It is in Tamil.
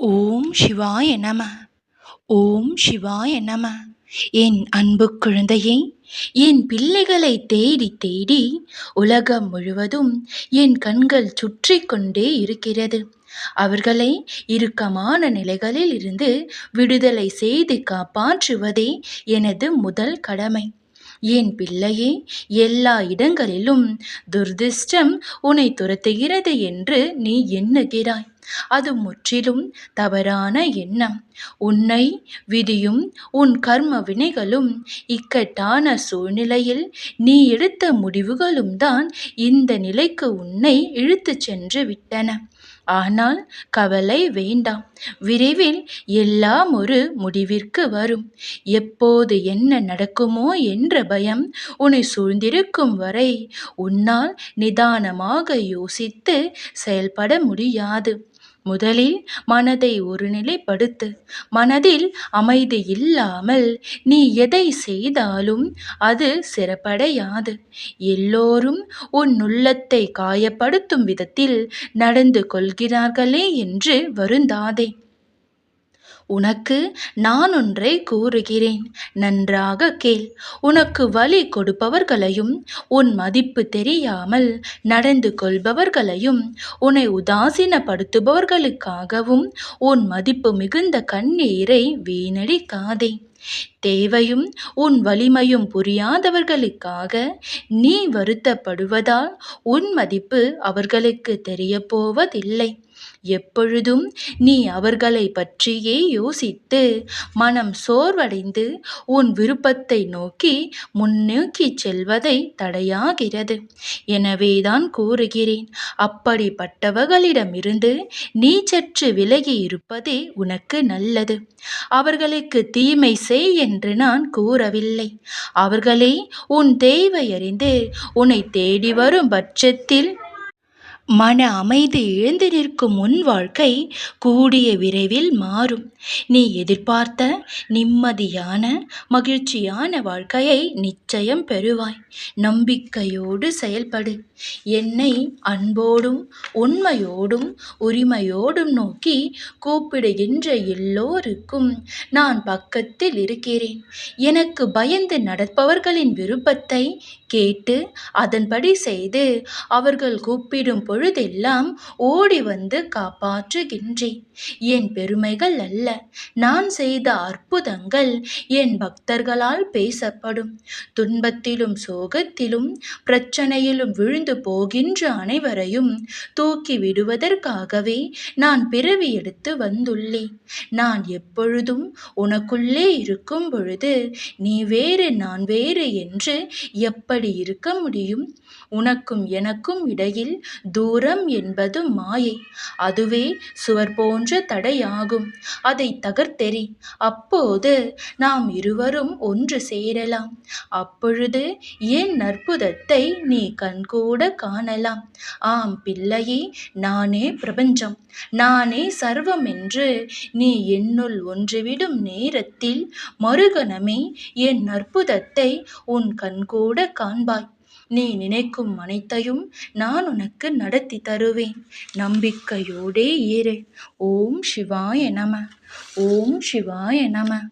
ஓம் சிவாய நம. ஓம் சிவாய நம. என் அன்பு குழந்தையை என் பிள்ளைகளை தேடி தேடி உலகம் முழுவதும் என் கண்கள் சுற்றி கொண்டே இருக்கிறது. அவர்களை இறுக்கமான நிலைகளில் இருந்து விடுதலை செய்து காப்பாற்றுவதே எனது முதல் கடமை. என் பிள்ளையே எல்லா இடங்களிலும் துர்திஷ்டம் உன்னை துரத்துகிறது என்று நீ எண்ணுகிறாய். அது முற்றிலும் தவறான எண்ணம். உன்னை விதியும் உன் கர்ம வினைகளும் இக்கட்டான சூழ்நிலையில் நீ எடுத்த முடிவுகளும் தான் இந்த நிலைக்கு உன்னை இழுத்துச் சென்று விட்டன. ஆனால் கவலை வேண்டாம். விரைவில் எல்லாம் ஒரு முடிவிற்கு வரும். எப்போது என்ன நடக்குமோ என்ற பயம் உன்னை சூழ்ந்திருக்கும் வரை உன்னால் நிதானமாக யோசித்து செயல்பட முடியாது. முதலில் மனதை ஒருநிலைப்படுத்து. மனதில் அமைதி இல்லாமல் நீ எதை செய்தாலும் அது சிறப்படையாது. எல்லோரும் உன் உள்ளத்தை காயப்படுத்தும் விதத்தில் நடந்து கொள்கிறார்களே என்று வருந்தாதே. உனக்கு நான் ஒன்றை கூறுகிறேன். நன்றாக கேள். உனக்கு வழி கொடுப்பவர்களையும் உன் மதிப்பு தெரியாமல் நடந்து கொள்பவர்களையும் உன்னை உதாசீனப்படுத்துபவர்களுக்காகவும் உன் மதிப்பு மிகுந்த கண்ணீரை வீணடிக்காதே. தேவையும் உன் வலிமையும் புரியாதவர்களுக்காக நீ வருத்தப்படுவதால் உன் மதிப்பு அவர்களுக்கு தெரியப்போவதில்லை. எப்பொழுதும் நீ அவர்களை பற்றியே யோசித்து மனம் சோர்வடைந்து உன் விருப்பத்தை நோக்கி முன்னோக்கி செல்வதை தடையாகிறது. எனவேதான் கூறுகிறேன் அப்படிப்பட்டவர்களிடமிருந்து நீ சற்று விலகி இருப்பதே உனக்கு நல்லது. அவர்களுக்கு தீமை செய் என்று நான் கூறவில்லை. அவர்களே உன் தேவை அறிந்து உன்னை தேடி வரும் பட்சத்தில் மன அமைதி எழுந்து நிற்கும் உன் வாழ்க்கை கூடிய விரைவில் மாறும். நீ எதிர்பார்த்த நிம்மதியான மகிழ்ச்சியான வாழ்க்கையை நிச்சயம் பெறுவாய். நம்பிக்கையோடு செயல்படு. என்னை அன்போடும் உண்மையோடும் உரிமையோடும் நோக்கி கூப்பிடுகின்ற எல்லோருக்கும் நான் பக்கத்தில் இருக்கிறேன். எனக்கு பயந்து நடப்பவர்களின் விருப்பத்தை கேட்டு அதன்படி செய்து அவர்கள் கூப்பிடும் பொழுதெல்லாம் ஓடி வந்து காப்பாற்றுகின்றேன் என் பெருமைகள் அல்ல. நான் செய்த அற்புதங்கள் என் பக்தர்களால் பேசப்படும். துன்பத்திலும் சோகத்திலும் பிரச்சனையிலும் விழுந்து போகின்ற அனைவரையும் தூக்கி விடுவதற்காகவே நான் பிறவி எடுத்து வந்துள்ளேன் நான் எப்பொழுதும் உனக்குள்ளே இருக்கும் பொழுது நீ வேறு நான் வேறு என்று எப்படி இருக்க முடியும்? உனக்கும் எனக்கும் இடையில் தூரம் என்பது மாயை. அதுவே சுவர் போன்ற தடையாகும். அதை தகர்த்தெறி அப்போது நாம் இருவரும் ஒன்று சேரலாம். அப்பொழுது என் அற்புதத்தை நீ கண்கூட காணலாம். ஆம் பிள்ளையே நானே பிரபஞ்சம். நானே சர்வம் என்று நீ என்னுள் ஒன்றுவிடும் நேரத்தில் மறுகணமே என் அற்புதத்தை உன் கண்கூட காண்பாய். நீ நினைக்கும் அனைத்தையும் நான் உனக்கு நடத்தி தருவேன். நம்பிக்கையோடே ஏறு. ஓம் சிவாய நம. ஓம் சிவாய நம.